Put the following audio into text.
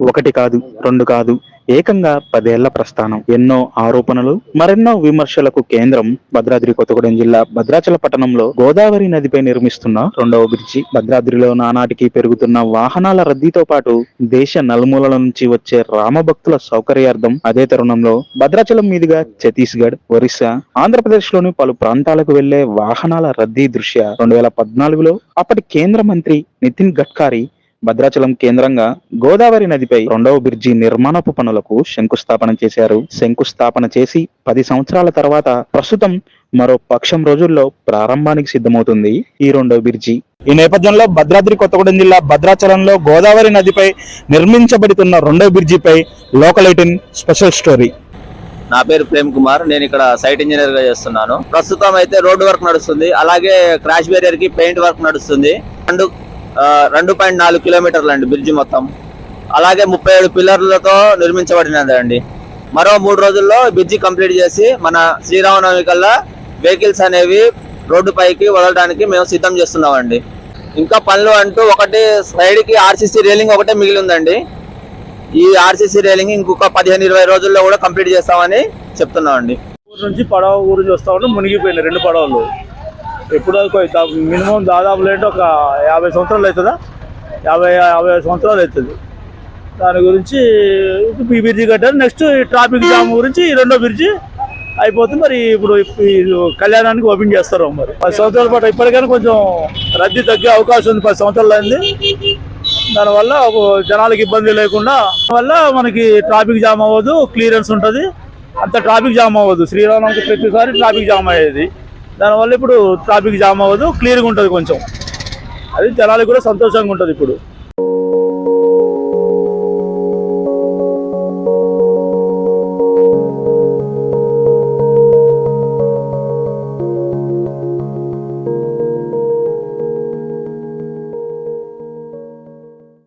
ఒకటి కాదు రెండు కాదు ఏకంగా పదేళ్ళ ప్రస్థానం. ఎన్నో ఆరోపణలు మరెన్నో విమర్శలకు కేంద్రం భద్రాద్రి కొత్తగూడెం జిల్లా భద్రాచల పట్టణంలో గోదావరి నదిపై నిర్మిస్తున్న రెండవ బ్రిడ్జి. భద్రాద్రిలో నానాటికి పెరుగుతున్న వాహనాల రద్దీతో పాటు దేశ నలుమూలల నుంచి వచ్చే రామభక్తుల సౌకర్యార్థం అదే తరుణంలో భద్రాచలం మీదుగా ఛత్తీస్గఢ్ ఒరిస్సా ఆంధ్రప్రదేశ్లోని పలు ప్రాంతాలకు వెళ్ళే వాహనాల రద్దీ దృష్ట్యా రెండు వేల పద్నాలుగులో అప్పటి కేంద్ర మంత్రి నితిన్ గడ్కరీ భద్రాచలం కేంద్రంగా గోదావరి నదిపై రెండవ బ్రిడ్జి నిర్మాణపు పనులకు శంకుస్థాపన చేశారు. శంకుస్థాపన చేసి పది సంవత్సరాల తర్వాత ప్రస్తుతం మరో పక్షం రోజుల్లో ప్రారంభానికి సిద్ధమవుతుంది ఈ రెండవ బ్రిడ్జి. ఈ నేపథ్యంలో భద్రాద్రి కొత్తగూడెం జిల్లా భద్రాచలంలో గోదావరి నదిపై నిర్మించబడుతున్న రెండవ బ్రిడ్జిపై లోకల్ ఎయిటీన్ స్పెషల్ స్టోరీ. నా పేరు ప్రేమ్ కుమార్ నేను ఇక్కడ సైట్ ఇంజనీర్గా చేస్తున్నాను. ప్రస్తుతం అయితే రోడ్డు వర్క్ నడుస్తుంది. అలాగే క్రాష్ బేరియర్కి పెయింట్ వర్క్ నడుస్తుంది. అండ్ రెండు పాయింట్ నాలుగు కిలోమీటర్లు అండి బ్రిడ్జ్ మొత్తం. అలాగే ముప్పై ఏడు పిల్లర్లతో నిర్మించబడినది అండి మరో మూడు రోజుల్లో బ్రిడ్జి కంప్లీట్ చేసి మన శ్రీరామనవమి కల్లా వెహికల్స్ అనేవి రోడ్డు పైకి వదలడానికి మేము సిద్ధం చేస్తున్నామండి. ఇంకా పనులు అంటూ ఒకటి సైడ్కి ఆర్సీసీ రేలింగ్ ఒకటే మిగిలి ఉందండి. ఈ ఆర్సీసీ రేలింగ్ ఇంకొక పదిహేను ఇరవై రోజుల్లో కూడా కంప్లీట్ చేస్తామని చెప్తున్నామండి. ఊరు నుంచి పడవ ఊరు నుంచి వస్తా ఉంటే మునిగిపోయినాయి రెండు పడవలు. ఎప్పుడు మినిమం దాదాపు లేంటే ఒక యాభై సంవత్సరాలు అవుతుందా? యాభై యాభై సంవత్సరాలు అవుతుంది. దాని గురించి ఈ బ్రిడ్జి కట్టారు. నెక్స్ట్ ఈ ట్రాఫిక్ జామ్ గురించి రెండో బ్రిడ్జి అయిపోతుంది. మరి ఇప్పుడు ఈ కళ్యాణానికి ఓపెన్ చేస్తారు మరి. పది సంవత్సరాల పాటు ఇప్పటికైనా కొంచెం రద్దీ తగ్గే అవకాశం ఉంది. పది సంవత్సరాలు అయింది. దానివల్ల ఒక జనాలకు ఇబ్బంది లేకుండా వల్ల మనకి ట్రాఫిక్ జామ్ అవ్వదు. క్లియరెన్స్ ఉంటుంది. అంత ట్రాఫిక్ జామ్ అవ్వదు. శ్రీరామకి ప్రతిసారి ట్రాఫిక్ జామ్ అయ్యేది. దానివల్ల ఇప్పుడు ట్రాఫిక్ జామ్ అవ్వదు క్లియర్గా ఉంటుంది కొంచెం. అది జనాలకు కూడా సంతోషంగా ఉంటుంది ఇప్పుడు.